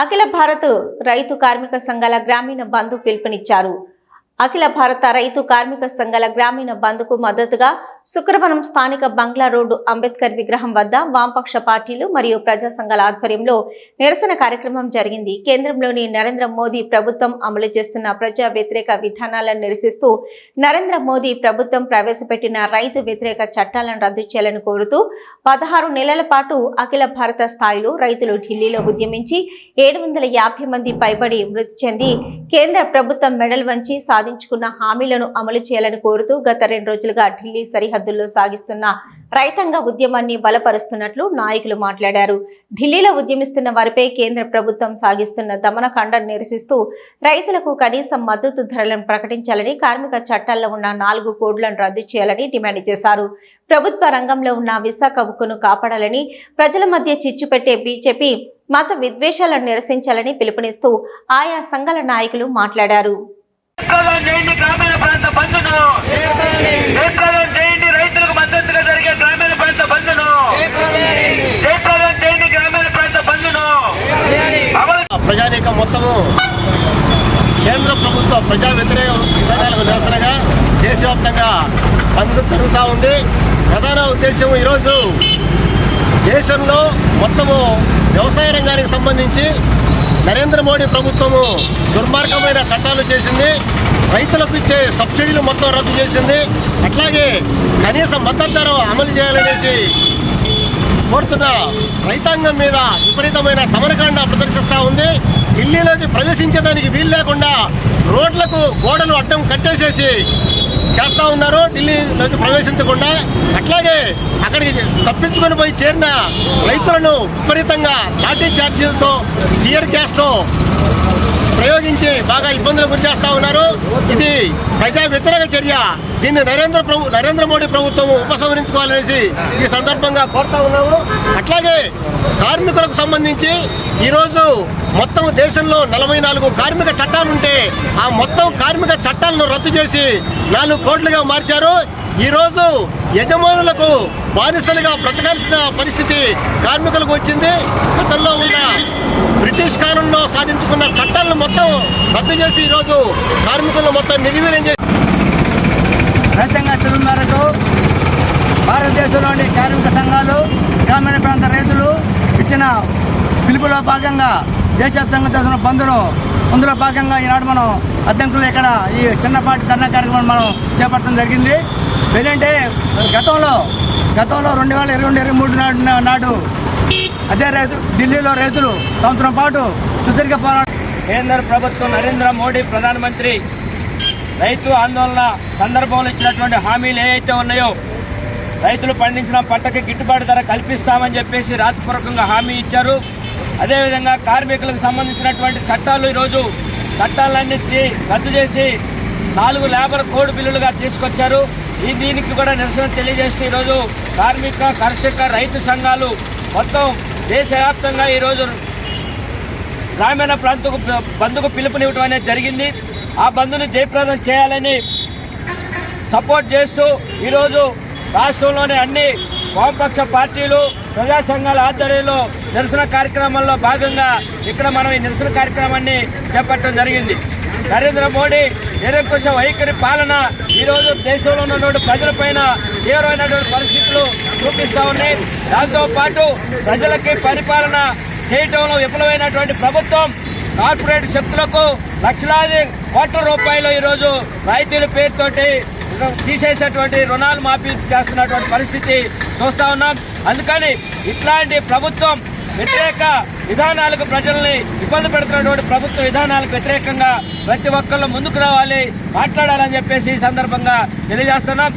అఖిల భారత్ రైతు కార్మిక సంఘాల గ్రామీణ బంధు పిలుపునిచ్చారు. అఖిల భారత రైతు కార్మిక సంఘాల గ్రామీణ బంధుకు మద్దతుగా శుక్రవారం స్థానిక బంగ్లా రోడ్డు అంబేద్కర్ విగ్రహం వద్ద వామపక్ష పార్టీలు మరియు ప్రజా సంఘాల ఆధ్వర్యంలో నిరసన కార్యక్రమం జరిగింది. కేంద్రంలోని నరేంద్ర మోదీ ప్రభుత్వం అమలు చేస్తున్న ప్రజా వ్యతిరేక విధానాలను నిరసిస్తూ నరేంద్ర మోదీ ప్రభుత్వం ప్రవేశపెట్టిన రైతు వ్యతిరేక చట్టాలను రద్దు చేయాలని కోరుతూ పదహారు నెలల పాటు అఖిల భారత స్థాయిలో రైతులు ఢిల్లీలో ఉద్యమించి ఏడు వందల యాభై మంది పైబడి మృతి చెంది కేంద్ర ప్రభుత్వం మెడల్ వంచి సాధించుకున్న హామీలను అమలు చేయాలని కోరుతూ గత రెండు రోజులుగా ఢిల్లీ సరిహద్దుల్లో సాగిస్తున్న రైతాంగ ఉద్యమాన్ని బలపరుస్తున్నట్లు నాయకులు మాట్లాడారు. ఢిల్లీలో ఉద్యమిస్తున్న వారిపై కేంద్ర ప్రభుత్వం సాగిస్తున్న దమనకాండను నిరసిస్తూ రైతులకు కనీస మద్దతు ధరలను ప్రకటించాలని కార్మిక చట్టాల్లో ఉన్న నాలుగు కోడ్లను రద్దు చేయాలని డిమాండ్ చేశారు. ప్రభుత్వ రంగంలో ఉన్న విశాఖ ఉక్కును కాపాడాలని ప్రజల మధ్య చిచ్చుపెట్టే బీజేపీ మత విద్వేషాలను నిరసించాలని పిలుపునిస్తూ ఆయా సంఘాల నాయకులు మాట్లాడారు జయప్రదం చేయండి గ్రామీణ ప్రాంత బంధును జయప్రదం చేయండి రైతులకు మద్దతుగా జరిగే గ్రామీణ ప్రాంత బంధును జయప్రదం చేయండి గ్రామీణ ప్రాంత బంధును అమలు ప్రజానీకం మొత్తము కేంద్ర ప్రభుత్వ ప్రజా వ్యతిరేక విధానాలకు నిరసనగా దేశవ్యాప్తంగా బంద్ జరుగుతూ ఉంది. ప్రధాన ఉద్దేశం ఈరోజు దేశంలో మొత్తము వ్యవసాయ రంగానికి సంబంధించి నరేంద్ర మోడీ ప్రభుత్వము దుర్మార్గమైన చట్టాలు చేసింది. రైతులకు ఇచ్చే సబ్సిడీలు మొత్తం రద్దు చేసింది. అట్లాగే కనీస మద్దతు ధర అమలు చేయాలనేసి కోరుతున్న రైతాంగం మీద విపరీతమైన తమరకాండ ప్రదర్శిస్తూ ఉంది. ఢిల్లీలోకి ప్రవేశించడానికి వీలు లేకుండా రోడ్లకు గోడలు అడ్డం కట్టేసేసి చేస్తూ ఉన్నారు. ఢిల్లీలోకి ప్రవేశించకుండా అట్లాగే అక్కడికి తప్పించుకొని పోయి చేరిన రైతులను విపరీతంగా లాఠీ ఛార్జీలతో టియర్ గ్యాస్తో ప్రయోగించి బాగా ఇబ్బందులు గురి చేస్తా ఉన్నారు. ఇది ప్రజా వ్యతిరేక చర్య. దీన్ని నరేంద్ర ప్రభు నరేంద్ర మోడీ ప్రభుత్వం ఉపసంహరించుకోవాలనేసి ఈ సందర్భంగా కోరుతా ఉన్నాము. అట్లాగే కార్మికులకు సంబంధించి ఈరోజు మొత్తం దేశంలో నలభై నాలుగు కార్మిక చట్టాలుంటే ఆ మొత్తం కార్మిక చట్టాలను రద్దు చేసి నాలుగు కోట్లుగా మార్చారు. ఈరోజు యజమానులకు బానిసలుగా బ్రతకాల్సిన పరిస్థితి కార్మికులకు వచ్చింది. గతంలో ఉన్న బ్రిటిష్ కాలంలో సాధించుకున్న చట్టాలను మొత్తం రద్దు చేసి ఈరోజు కార్మికులను మొత్తం నిర్వీర్యం చేసి రాజ్యాంగ మేరకు భారతదేశంలోని కార్మిక సంఘాలు గ్రామీణ ప్రాంత రైతులు ఇచ్చిన పిలుపులో భాగంగా దేశవ్యాప్తంగా చేసిన బంద్ను అందులో భాగంగా ఈనాడు మనం అద్దెంకులు ఇక్కడ ఈ చిన్నపాటి ధర్నా కార్యక్రమం మనం చేపట్టడం జరిగింది. ఏంటంటే గతంలో గతంలో రెండు వేల ఇరవై రెండు ఇరవై మూడు నాడు నాడు అదే రైతు ఢిల్లీలో రైతులు సంవత్సరం పాటు సుదీర్ఘ పోరాటం కేంద్ర ప్రభుత్వం నరేంద్ర మోడీ ప్రధానమంత్రి రైతు ఆందోళన సందర్భంలో ఇచ్చినటువంటి హామీలు ఏవైతే ఉన్నాయో రైతులు పండించిన పంటకి గిట్టుబాటు ధర కల్పిస్తామని చెప్పేసి రాతపూర్వకంగా హామీ ఇచ్చారు. అదేవిధంగా కార్మికులకు సంబంధించినటువంటి చట్టాలు ఈరోజు చట్టాలన్నీ రద్దు చేసి నాలుగు లేబర్ కోడ్ బిల్లులుగా తీసుకొచ్చారు. ఈ దీనికి కూడా నిరసన తెలియజేస్తూ ఈరోజు కార్మిక కర్షక రైతు సంఘాలు మొత్తం దేశవ్యాప్తంగా ఈరోజు గ్రామీణ ప్రాంతకు బంద్కు పిలుపునివ్వడం అనేది జరిగింది. ఆ బంద్ను జయప్రదం చేయాలని సపోర్ట్ చేస్తూ ఈరోజు రాష్ట్రంలోని అన్ని వామపక్ష పార్టీలు ప్రజా సంఘాల ఆధ్వర్యంలో నిరసన కార్యక్రమాల్లో భాగంగా ఇక్కడ మనం ఈ నిరసన కార్యక్రమాన్ని చేపట్టడం జరిగింది. నరేంద్ర మోడీ నిరంకుశ వైఖరి పాలన ఈరోజు దేశంలో ఉన్నటువంటి ప్రజలపైన తీవ్రమైనటువంటి పరిస్థితులు చూపిస్తూ ఉన్నాయి. దాంతో పాటు ప్రజలకి పరిపాలన చేయటంలో విఫలమైనటువంటి ప్రభుత్వం కార్పొరేట్ శక్తులకు లక్షలాది కోట్ల రూపాయలు ఈరోజు రాయితీల పేరుతోటి తీసేసేటువంటి రుణాలు మాఫీ చేస్తున్నటువంటి పరిస్థితి చూస్తా ఉన్నాం. అందుకని ఇట్లాంటి ప్రభుత్వం వ్యతిరేక విధానాలకు ప్రజల్ని ఇబ్బంది పెడుతున్నటువంటి ప్రభుత్వ విధానాలకు వ్యతిరేకంగా ప్రతి ఒక్కళ్ళు ముందుకు రావాలి మాట్లాడాలని చెప్పేసి ఈ సందర్భంగా తెలియజేస్తున్నాం.